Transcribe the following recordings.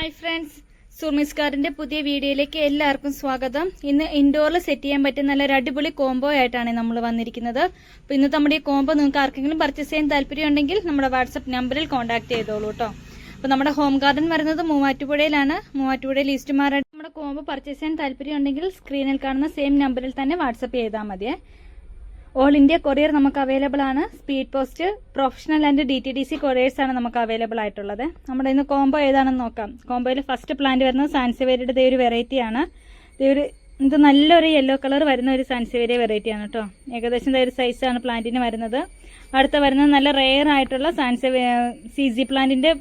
Hi friends Sumi's കാറിന്റെ പുതിയ വീഡിയോയിലേക്ക് എല്ലാവർക്കും സ്വാഗതം. ഇന്ന് ഇൻഡോറിൽ സെറ്റ് ചെയ്യാൻ പറ്റുന്ന നല്ലൊരു അടിപൊളി കോംബോ ആയിട്ടാണ് നമ്മൾ വന്നിരിക്കുന്നത്. അപ്പോൾ ഇന്ന് നമ്മുടെ ഈ കോംബോ നിങ്ങൾക്ക് ആർക്കെങ്കിലും പർച്ചേസ് ചെയ്യാൻ താല്പര്യം ഉണ്ടെങ്കിൽ നമ്മുടെ വാട്സപ്പ് നമ്പറിൽ കോൺടാക്ട് ചെയ്തോളൂ കേട്ടോ അപ്പോൾ നമ്മുടെ ഹോം ഗാർഡൻ വരുന്നത് മൂവാറ്റുപുഴയിലാണ്. മൂവാറ്റുപുഴയിൽ ഈസ്റ്റുമാരായിട്ട് നമ്മുടെ കോംബോ പർച്ചേസ് ചെയ്യാൻ താല്പര്യം ഉണ്ടെങ്കിൽ സ്ക്രീനിൽ കാണുന്ന സെയിം നമ്പറിൽ തന്നെ വാട്സപ്പ് ചെയ്താൽ മതിയേ. ഓൾ ഇന്ത്യ കൊറിയർ നമുക്ക് അവൈലബിൾ ആണ്. Speed post professional and D T D C couriers ആണ് നമുക്ക് അവൈലബിൾ ആയിട്ടുള്ളത്. നമ്മുടെ ഇന്ന് കോംബോ ഏതാണെന്ന് നോക്കാം. കോംബോയിൽ ഫസ്റ്റ് പ്ലാന്റ് വരുന്നത് സാൻസിവേരിയുടെ ഇതേ ഒരു വെറൈറ്റി ആണ്. ഇതേ ഒരു ഇത് നല്ലൊരു യെല്ലോ കളർ വരുന്ന ഒരു സാൻസിവേരിയ വെറൈറ്റി ആണ് കേട്ടോ ഏകദേശം ഇതേ ഒരു സൈസാണ് പ്ലാന്റിന് വരുന്നത്. അടുത്ത വരുന്നത് നല്ല റെയർ ആയിട്ടുള്ള സാൻസവേ സി ജി പ്ലാന്റിന്റെ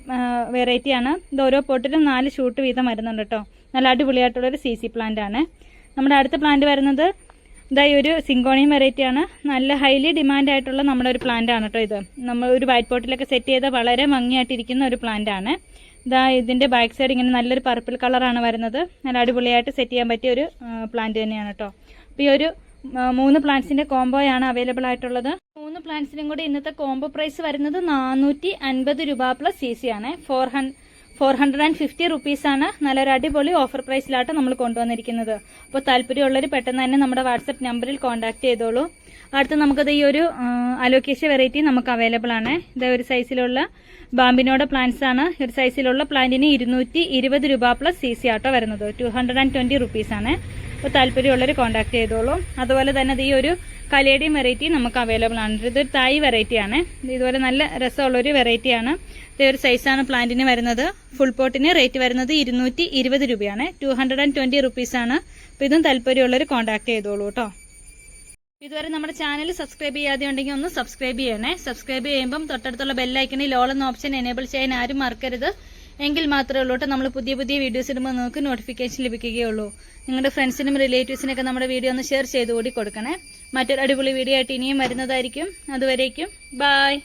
വെറൈറ്റി ആണ്. ഇത് ഓരോ പൊട്ടിലും നാല് ഷൂട്ട് വീതം വരുന്നുണ്ട് കേട്ടോ നല്ല അടിപൊളിയായിട്ടുള്ള ഒരു സി സി പ്ലാന്റ് ആണ്. നമ്മുടെ അടുത്ത പ്ലാന്റ് വരുന്നത് ഇതായി ഒരു സിങ്കോണിയം വെറൈറ്റി ആണ്. നല്ല ഹൈലി ഡിമാൻഡ് ആയിട്ടുള്ള നമ്മുടെ ഒരു പ്ലാന്റ് ആണ് കേട്ടോ ഇത്. നമ്മൾ ഒരു വൈറ്റ് പോട്ടിലൊക്കെ സെറ്റ് ചെയ്ത വളരെ ഭംഗിയായിട്ടിരിക്കുന്ന ഒരു പ്ലാന്റ് ആണ്. ഇതാ ഇതിന്റെ ബാക്ക് സൈഡ് ഇങ്ങനെ നല്ലൊരു പർപ്പിൾ കളറാണ് വരുന്നത്. നല്ല അടിപൊളിയായിട്ട് സെറ്റ് ചെയ്യാൻ പറ്റിയ ഒരു പ്ലാന്റ് തന്നെയാണ് കേട്ടോ അപ്പോൾ ഈ ഒരു മൂന്ന് പ്ലാന്റ്സിന്റെ കോംബോയാണ് അവൈലബിൾ ആയിട്ടുള്ളത്. മൂന്ന് പ്ലാന്റ്സിനും കൂടി ഇന്നത്തെ കോംബോ പ്രൈസ് വരുന്നത് നാനൂറ്റി അൻപത് രൂപ പ്ലസ് സി സി ആണ്. Four hundred four hundred and fifty റുപ്പീസാണ് നല്ലൊരു അടിപൊളി ഓഫർ പ്രൈസിലാട്ട് നമ്മൾ കൊണ്ടുവന്നിരിക്കുന്നത്. അപ്പോൾ താല്പര്യമുള്ളവർ പെട്ടെന്ന് തന്നെ നമ്മുടെ വാട്സപ്പ് നമ്പറിൽ കോൺടാക്ട് ചെയ്തോളൂ. അടുത്ത് നമുക്കത് ഈ ഒരു അലോക്കേഷ്യ വെറൈറ്റി നമുക്ക് അവൈലബിൾ ആണ്. ഇത് ഒരു സൈസിലുള്ള ബാമ്പിനോടെ പ്ലാന്റ്സ് ആണ്. ഒരു സൈസിലുള്ള പ്ലാന്റിന് ഇരുന്നൂറ്റി ഇരുപത് രൂപ പ്ലസ് സി സി ആട്ടോ വരുന്നത്. ടു ഹൺഡ്രഡ് ആൻഡ് ട്വന്റി റുപ്പീസാണ് അപ്പോൾ താല്പര്യമുള്ളവർ കോൺടാക്ട് ചെയ്തോളൂ. അതുപോലെ തന്നെ ഈ ഒരു കലേഡിയം വെറൈറ്റി നമുക്ക് അവൈലബിൾ ആണ്. ഇത് തായ് വെറൈറ്റിയാണ് ഇത് ഇതുപോലെ നല്ല രസമുള്ളൊരു വെറൈറ്റിയാണ് ഇതേ ഒരു സൈസാണ് പ്ലാന്റിന് വരുന്നത്. ഫുൾ പോട്ടിന് റേറ്റ് വരുന്നത് ഇരുന്നൂറ്റി ഇരുപത് രൂപയാണ്. ടു ഹൺഡ്രഡ് ആൻഡ് ട്വന്റി റുപ്പീസാണ് അപ്പോൾ ഇതും താല്പര്യമുള്ളവർ കോൺടാക്ട് ചെയ്തോളൂ കേട്ടോ ഇതുവരെ നമ്മുടെ ചാനൽ സബ്സ്ക്രൈബ് ചെയ്യാതെ ഉണ്ടെങ്കിൽ ഒന്ന് സബ്സ്ക്രൈബ് ചെയ്യണേ. സബ്സ്ക്രൈബ് ചെയ്യുമ്പം തൊട്ടടുത്തുള്ള ബെല്ലൈക്കണിൽ ഓൾ എന്ന ഓപ്ഷൻ എനേബിൾ ചെയ്യാൻ ആരും മറക്കരുത്. എങ്കിൽ മാത്രമേ ഉള്ളൂ നമ്മൾ പുതിയ പുതിയ വീഡിയോസ് ഇടുമ്പോൾ നിങ്ങൾക്ക് നോട്ടിഫിക്കേഷൻ ലഭിക്കുകയുള്ളൂ. നിങ്ങളുടെ ഫ്രണ്ട്സിനും റിലേറ്റീവ്സിനൊക്കെ നമ്മുടെ വീഡിയോ ഒന്ന് ഷെയർ ചെയ്ത് കൂടി കൊടുക്കണേ. മറ്റൊരു അടിപൊളി വീഡിയോ ആയിട്ട് ഇനിയും വരുന്നതായിരിക്കും. അതുവരേക്കും ബായ്